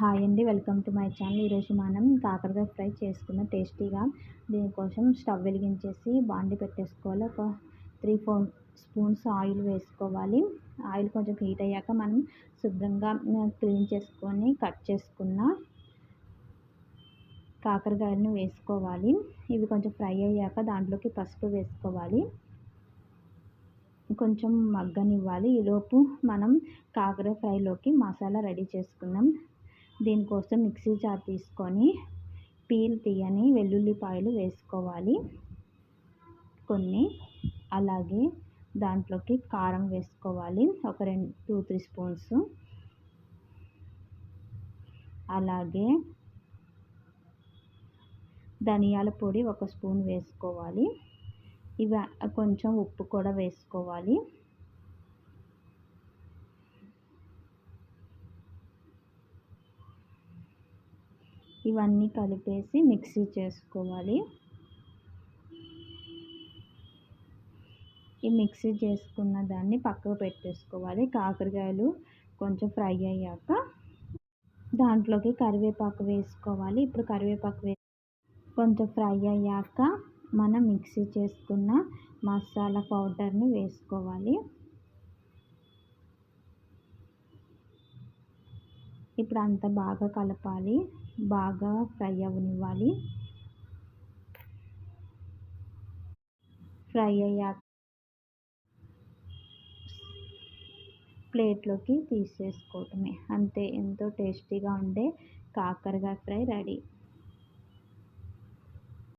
Hi అండి. Welcome to my channel. ఈరోజు మనం కాకరకాయ ఫ్రై చేసుకున్న టేస్టీగా దీనికోసం స్టవ్ వెలిగించేసి బాండి పెట్టేసుకోవాలి. ఒక త్రీ ఫోర్ స్పూన్స్ ఆయిల్ వేసుకోవాలి. ఆయిల్ కొంచెం హీట్ అయ్యాక మనం శుభ్రంగా క్లీన్ చేసుకొని కట్ చేసుకున్న కాకరకాయలను వేసుకోవాలి. ఇవి కొంచెం ఫ్రై అయ్యాక దాంట్లోకి పసుపు వేసుకోవాలి. కొంచెం మగ్గనివ్వాలి. ఈలోపు మనం కాకర ఫ్రైలోకి మసాలా రెడీ చేసుకుందాం దీనికోసం మిక్సీ జార్ తీసుకొని పీల్ తీయని వెల్లుల్లిపాయలు వేసుకోవాలి. కొన్ని. అలాగే దాంట్లోకి కారం వేసుకోవాలి. ఒక రెండు టూ త్రీ స్పూన్స్. అలాగే ధనియాల పొడి ఒక స్పూన్ వేసుకోవాలి. ఇవి కొంచెం ఉప్పు కూడా వేసుకోవాలి. ఇవన్నీ కలిపేసి మిక్సీ చేసుకోవాలి. ఈ మిక్సీ చేసుకున్న దాన్ని పక్కకు పెట్టేసుకోవాలి. కాకరకాయలు కొంచెం ఫ్రై అయ్యాక దాంట్లోకి కరివేపాకు వేసుకోవాలి. ఇప్పుడు కరివేపాకు వే కొంచెం ఫ్రై అయ్యాక మనం మిక్సీ చేసుకున్న మసాలా పౌడర్ని వేసుకోవాలి. ఇప్పుడు అంతా బాగా కలపాలి. బాగా ఫ్రై అవ్వనివ్వాలి. ఫ్రై అయ్యాక ప్లేట్లోకి తీసేసుకోవటమే. అంతే ఎంతో టేస్టీగా ఉండే కాకరకాయ ఫ్రై రెడీ.